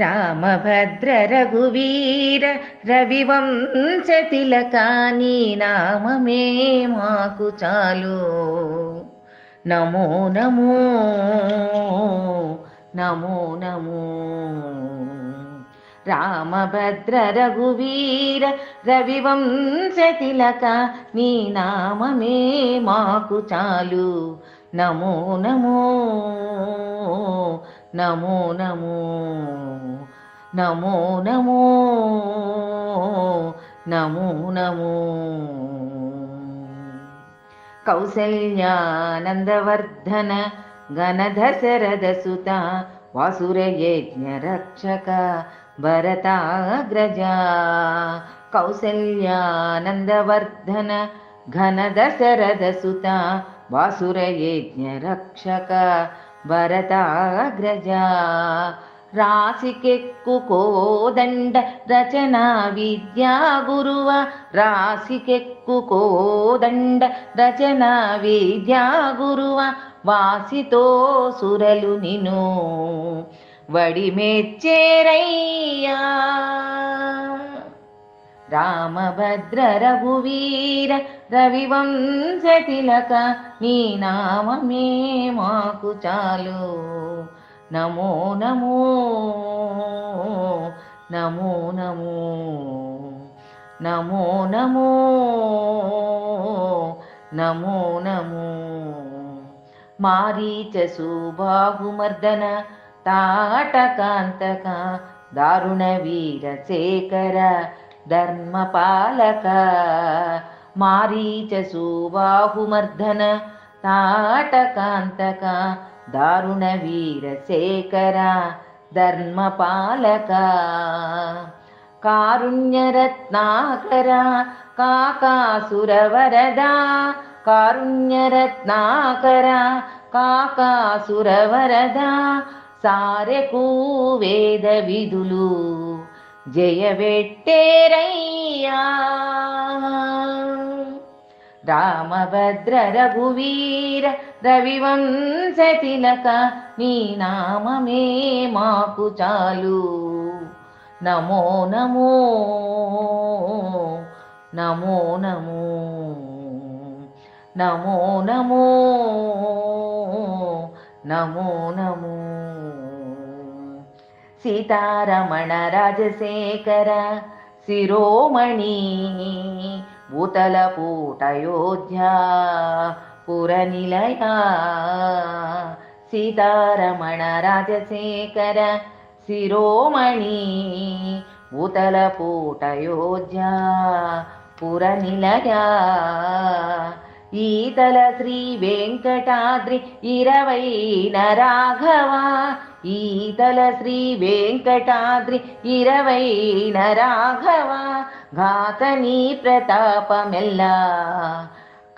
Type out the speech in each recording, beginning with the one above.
రామభద్ర రఘువీర రవివంశ తిలకాని నామమే మాకు చాలు. నమో నమో నమో నమో. రామభద్ర రఘువీర రవివంశ తిలక నీ నామమే మాకు చాలు. నమో నమో నమో నమో నమో నమో నమో నమో కౌసల్యానందవర్ధన గణధశరథసుత వాసురయజ్ఞరక్షక భరతాగ్రజ కౌసల్యానందవర్ధన ఘనదశరథసుత వాసురయజ్ఞరక్షక భరతాగ్రజ రాశికెక్కు కోదండ రచనా విద్యా గురువ రాశికెక్కు కోదండ రచనా విద్యా గురువ వాసితో సురలు నిను వడిమెచ్చేరయ్యా రామభద్ర రఘువీర రవివంశ తిలక నీ నామమే మాకు చాలు. నమో నమో నమో నమో నమో నమో నమో నమో. మారీచ సుబాహుమర్దన తాటకాంతక దారుణ వీర శేఖర ధర్మపాలక మారీచ సుబాహుమర్దన తాటకాంతక దారుణ వీరశేఖర ధర్మపాలక కారుణ్యరత్నాకర కాకాసురవరదా కారుణ్యరత్నాకర కాకాసురవరదా సారెకు వేద విధులు జయవెట్టేరయ్యా. రామభద్ర రఘువీర రవివంశ తిలక నీ నామమే మాకు చాలు. నమో నమో నమో నమో నమో నమో నమో నమో. సీతారమణ రాజశేఖర శిరోమణి భూతల పూటయోధ్య పురనిలయ సీతారమణ రాజశేఖర శిరోమణి భూతల పూటయోధ్య పురనిలయ. ఈతల శ్రీ వెంకటాద్రి ఇరవై నరాఘవా ఈతల శ్రీ వెంకటాద్రి ఇరవైన రాఘవ ఘాతని ప్రతాపమెల్లా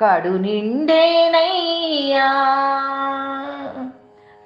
కడు నిండేనయ్యా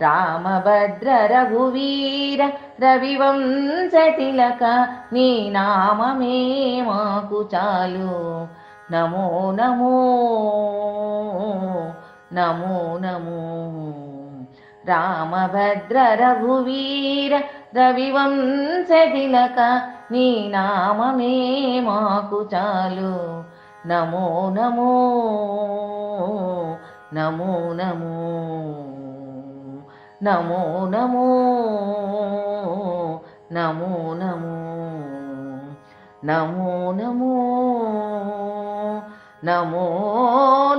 రామభద్ర రఘువీర రవివంశతిలక నీ నామమే మాకు చాలు. నమో నమో నమో నమో. రామభద్ర రఘువీర రవివంశ తిలక నీ నామమే మాకు చాలు నమో నమో నమో నమో నమో నమో నమో నమో నమో నమో నమో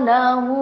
నమో